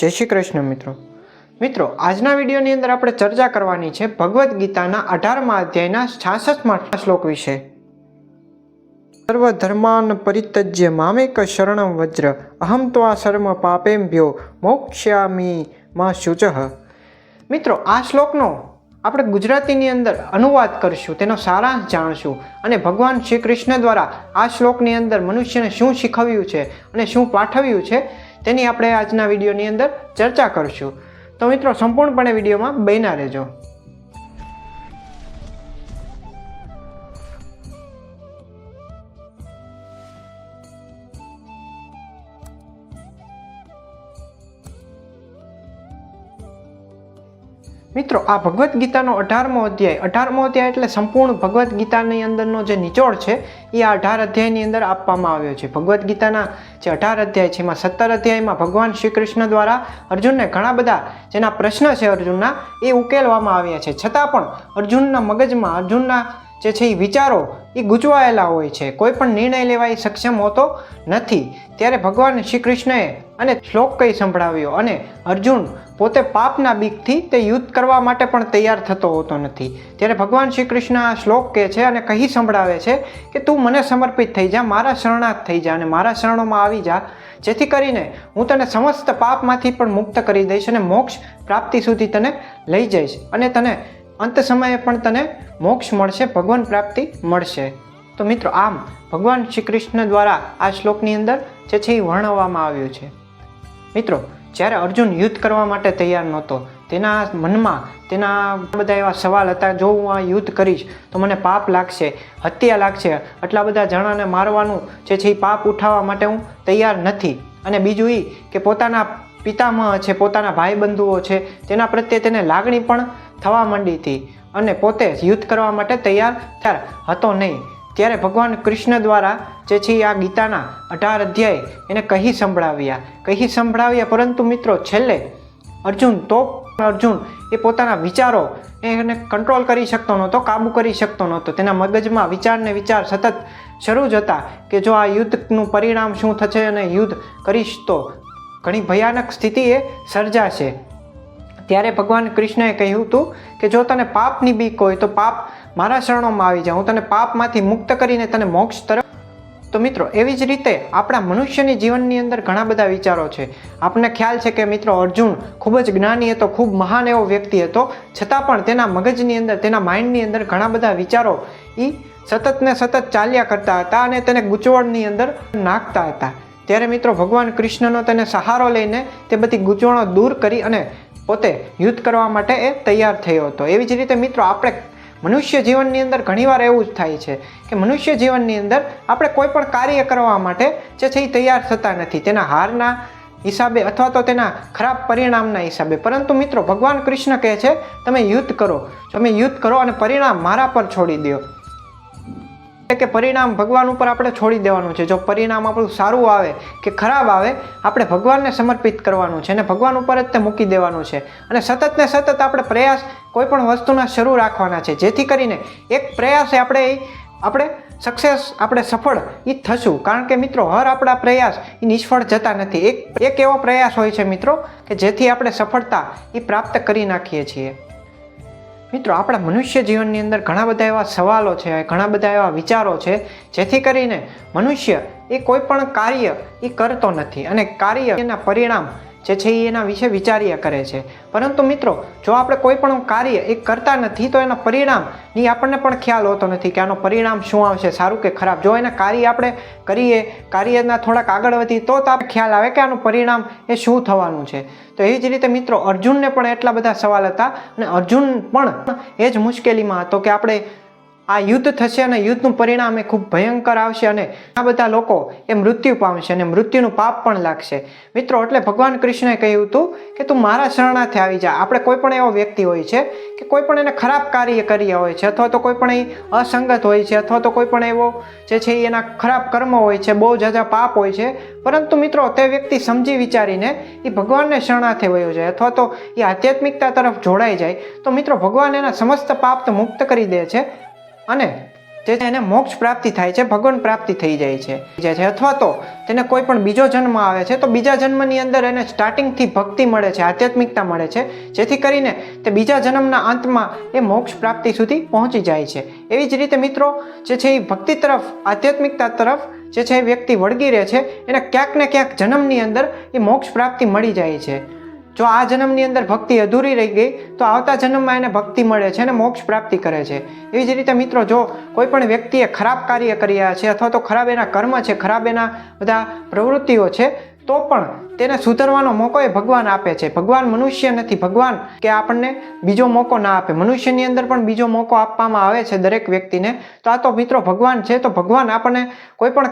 જય શ્રી કૃષ્ણ મિત્રો. મિત્રો, આજના વિડીયોની અંદર આપણે ચર્ચા કરવાની છે ભગવદ્ ગીતાના અઢારમા અધ્યાયના છાસઠમાં શ્લોક વિશે. સર્વ ધર્માન પરિત્યજ્ય મામેક શરણમ વજ્ર, અહમ તો આ સર્વ પાપેમ્ભ્યો, મોક્ષ્યામી માં શુચ. મિત્રો, આ શ્લોકનો આપણે ગુજરાતીની અંદર અનુવાદ કરશું, તેનો સારાંશ જાણશું અને ભગવાન શ્રી કૃષ્ણ દ્વારા આ શ્લોકની અંદર મનુષ્યને શું શીખવ્યું છે અને શું પાઠવ્યું છે તેની આપણે આજના વિડીયોની અંદર ચર્ચા કરીશું. તો મિત્રો સંપૂર્ણપણે વિડીયોમાં બન્યા રહેજો. મિત્રો, આ ભગવદ્ ગીતાનો અઢારમો અધ્યાય. અઢારમો અધ્યાય એટલે સંપૂર્ણ ભગવદ્ ગીતાની અંદરનો જે નિચોડ છે, એ આ અઢાર અધ્યાયની અંદર આપવામાં આવ્યો છે. ભગવદ્ ગીતાના જે અઢાર અધ્યાય છે, એમાં સત્તર અધ્યાયમાં ભગવાન શ્રી કૃષ્ણ દ્વારા અર્જુનને ઘણા બધા જેના પ્રશ્ન છે અર્જુનના, એ ઉકેલવામાં આવ્યા છે. છતાં પણ અર્જુનના મગજમાં, અર્જુનના જે છે એ વિચારો એ ગૂંચવાયેલા હોય છે. કોઈ પણ નિર્ણય લેવા એ સક્ષમ હોતો નથી. ત્યારે ભગવાન શ્રી કૃષ્ણએ અને શ્લોક કઈ સંભળાવ્યો અને અર્જુન પોતે પાપના બીકથી તે યુદ્ધ કરવા માટે પણ તૈયાર થતો હોતો નથી. ત્યારે ભગવાન શ્રી કૃષ્ણ આ શ્લોક કહે છે અને કહી સંભળાવે છે કે તું મને સમર્પિત થઈ જા, મારા શરણાર્થ થઈ જા અને મારા શરણોમાં આવી જા. જેથી કરીને હું તને સમસ્ત પાપમાંથી પણ મુક્ત કરી દઈશ અને મોક્ષ પ્રાપ્તિ સુધી તને લઈ જઈશ અને તને અંત સમયે પણ તને મોક્ષ મળશે, ભગવાન પ્રાપ્તિ મળશે. તો મિત્રો, આમ ભગવાન શ્રી કૃષ્ણ દ્વારા આ શ્લોકની અંદર જે છે એ વર્ણવવામાં આવ્યું છે. મિત્રો, જ્યારે અર્જુન યુદ્ધ કરવા માટે તૈયાર નહોતો, તેના મનમાં તેના બધા એવા સવાલ હતા, જો હું આ યુદ્ધ કરીશ, તો મને પાપ લાગશે, હત્યા લાગશે, આટલા બધા જણાને મારવાનું જે છે એ પાપ ઉઠાવવા માટે હું તૈયાર નથી. અને બીજું એ કે પોતાના પિતામહ છે, પોતાના ભાઈબંધુઓ છે, તેના પ્રત્યે તેને લાગણી પણ થવા માંડી હતી અને પોતે યુદ્ધ કરવા માટે તૈયાર થયા. હતો નહીં. ત્યારે ભગવાન કૃષ્ણ દ્વારા જે છે આ ગીતાના અઢાર અધ્યાય એને કહી સંભળાવ્યા. કહી સંભળાવ્યા પરંતુ મિત્રો છેલ્લે અર્જુન તો અર્જુન એ પોતાના વિચારો એને કંટ્રોલ કરી શકતો નહોતો, કાબુ કરી શકતો નહોતો. તેના મગજમાં વિચારને વિચાર સતત શરૂ જ હતા કે જો આ યુદ્ધનું પરિણામ શું થશે અને યુદ્ધ કરીશ તો ઘણી ભયાનક સ્થિતિ એ સર્જાશે. ત્યારે ભગવાન કૃષ્ણએ કહ્યું હતું કે જો તને પાપની બીક હોય તો પાપ મારા શરણોમાં આવી જા. હું તને પાપમાંથી મુક્ત કરીને તને મોક્ષ તરફ તો મિત્રો, એવી જ રીતે આપણા મનુષ્યની જીવનની અંદર ઘણા બધા વિચારો છે. આપણને ખ્યાલ છે કે મિત્રો, અર્જુન ખૂબ જ જ્ઞાની હતો, ખૂબ મહાન એવો વ્યક્તિ હતો. છતાં પણ તેના મગજની અંદર, તેના માઇન્ડની અંદર ઘણા બધા વિચારો એ સતત ને સતત ચાલ્યા કરતા હતા અને તેને ગૂંચવણની અંદર નાખતા હતા. ત્યારે મિત્રો, ભગવાન કૃષ્ણનો તેને સહારો લઈને તે બધી ગૂંચવણો દૂર કરી અને પોતે યુદ્ધ કરવા માટે એ તૈયાર થયો હતો. એવી જ રીતે મિત્રો આપણે મનુષ્ય જીવનની અંદર ઘણીવાર એવું જ થાય છે કે મનુષ્ય જીવનની અંદર આપણે કોઈ પણ કાર્ય કરવા માટે જે છે એ તૈયાર થતા નથી. તેના હારના હિસાબે અથવા તો તેના ખરાબ પરિણામના હિસાબે. પરંતુ મિત્રો ભગવાન કૃષ્ણ કહે છે, તમે યુદ્ધ કરો. તમે યુદ્ધ કરો અને પરિણામ મારા પર છોડી દો કે પરિણામ ભગવાન ઉપર આપણે છોડી દેવાનું છે. જો પરિણામ આપણું સારું આવે કે ખરાબ આવે, આપણે ભગવાનને સમર્પિત કરવાનું છે અને ભગવાન ઉપર જ તે મૂકી દેવાનું છે. અને સતત ને સતત આપણે પ્રયાસ કોઈ પણ વસ્તુના શરૂ રાખવાના છે. જેથી કરીને એક પ્રયાસે આપણે આપણે સક્સેસ આપણે સફળ એ થશું. કારણ કે મિત્રો, હર આપણા પ્રયાસ એ નિષ્ફળ જતા નથી. એક એક એવો પ્રયાસ હોય છે મિત્રો, કે જેથી આપણે સફળતા એ પ્રાપ્ત કરી નાખીએ છીએ. મિત્રો, આપણા મનુષ્ય જીવનની અંદર ઘણા બધા એવા સવાલો છે, ઘણા બધા એવા વિચારો છે, જેથી કરીને મનુષ્ય એ કોઈ પણ કાર્ય એ કરતો નથી. અને કાર્ય એના પરિણામ જે છે એ એના વિશે વિચાર્યા કરે છે. પરંતુ મિત્રો, જો આપણે કોઈ પણ કાર્ય એ કરતા નથી, તો એના પરિણામની આપણને પણ ખ્યાલ હોતો નથી કે આનો પરિણામ શું આવશે, સારું કે ખરાબ. જો એના કાર્ય આપણે કરીએ, કાર્યના થોડાક આગળ વધીએ, તો આપણે ખ્યાલ આવે કે આનું પરિણામ એ શું થવાનું છે. તો એવી જ રીતે મિત્રો, અર્જુનને પણ એટલા બધા સવાલ હતા અને અર્જુન પણ એ જ મુશ્કેલીમાં હતો કે આપણે આ યુદ્ધ થશે અને યુદ્ધનું પરિણામ એ ખૂબ ભયંકર આવશે અને આ બધા લોકો એ મૃત્યુ પામશે અને મૃત્યુનું પાપ પણ લાગશે. મિત્રો, એટલે ભગવાન કૃષ્ણએ કહ્યું હતું કે તું મારા શરણાર્થે આવી જા. આપણે કોઈ પણ એવો વ્યક્તિ હોય છે કે કોઈ પણ એને ખરાબ કાર્ય કર્યા હોય છે અથવા તો કોઈ પણ એ અસંગત હોય છે અથવા તો કોઈ પણ એવો જે છે એ એના ખરાબ કર્મો હોય છે, બહુ જાજા પાપ હોય છે. પરંતુ મિત્રો, તે વ્યક્તિ સમજી વિચારીને એ ભગવાનને શરણાર્થે વયો જાય અથવા તો એ આધ્યાત્મિકતા તરફ જોડાઈ જાય. તો મિત્રો, ભગવાન એના સમસ્ત પાપ મુક્ત કરી દે છે. અને જે એને મોક્ષ પ્રાપ્તિ થાય છે, ભગવાન પ્રાપ્તિ થઈ જાય છે. જે છે, અથવા તો તેને કોઈ પણ બીજો જન્મ આવે છે, તો બીજા જન્મની અંદર એને સ્ટાર્ટિંગથી ભક્તિ મળે છે, આધ્યાત્મિકતા મળે છે. જેથી કરીને તે બીજા જન્મના અંતમાં એ મોક્ષ પ્રાપ્તિ સુધી પહોંચી જાય છે. એવી જ રીતે મિત્રો, જે છે એ ભક્તિ તરફ, આધ્યાત્મિકતા તરફ જે છે એ વ્યક્તિ વળગી રહે છે, એને ક્યાંક ને ક્યાંક જન્મની અંદર એ મોક્ષ પ્રાપ્તિ મળી જાય છે. જો આ જન્મની અંદર ભક્તિ અધૂરી રહી ગઈ, તો આવતા જન્મમાં એને ભક્તિ મળે છે અને મોક્ષ પ્રાપ્તિ કરે છે. એવી જ રીતે મિત્રો, જો કોઈ પણ વ્યક્તિએ ખરાબ કાર્ય કર્યા છે અથવા તો ખરાબ એના કર્મ છે, ખરાબ એના બધા પ્રવૃત્તિઓ છે, તો પણ તેને સુધરવાનો મોકો એ ભગવાન આપે છે. ભગવાન મનુષ્ય નથી. ભગવાન કે આપણને બીજો મોકો ના આપે. મનુષ્યની અંદર પણ બીજો મોકો આપવામાં આવે છે દરેક વ્યક્તિને. તો આ તો મિત્રો ભગવાન છે, તો ભગવાન આપણને કોઈ પણ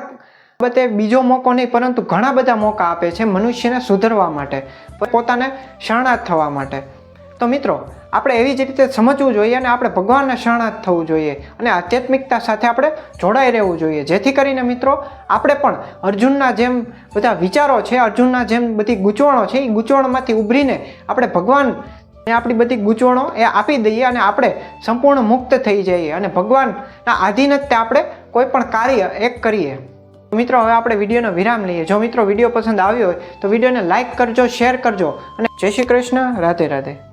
બાબતે બીજો મોકો નહીં, પરંતુ ઘણા બધા મોકા આપે છે મનુષ્યને સુધરવા માટે, પોતાને શરણાર્થ થવા માટે. તો મિત્રો, આપણે એવી જ રીતે સમજવું જોઈએ અને આપણે ભગવાનને શરણાર્થ થવું જોઈએ અને આધ્યાત્મિકતા સાથે આપણે જોડાઈ રહેવું જોઈએ. જેથી કરીને મિત્રો, આપણે પણ અર્જુનના જેમ બધા વિચારો છે, અર્જુનના જેમ બધી ગૂંચવણો છે, એ ગૂંચવણમાંથી ઉભરીને આપણે ભગવાન આપણી બધી ગૂંચવણો એ આપી દઈએ અને આપણે સંપૂર્ણ મુક્ત થઈ જઈએ અને ભગવાનના આધીનત્ય આપણે કોઈ પણ કાર્ય એક કરીએ. મિત્રો, હવે આપણે વિડીયોનો વિરામ લઈએ. જો મિત્રો વીડિયો પસંદ આવ્યો હોય તો વિડીયોને લાઇક કરજો, શેર કરજો અને જય શ્રી કૃષ્ણ, રાધે રાધે.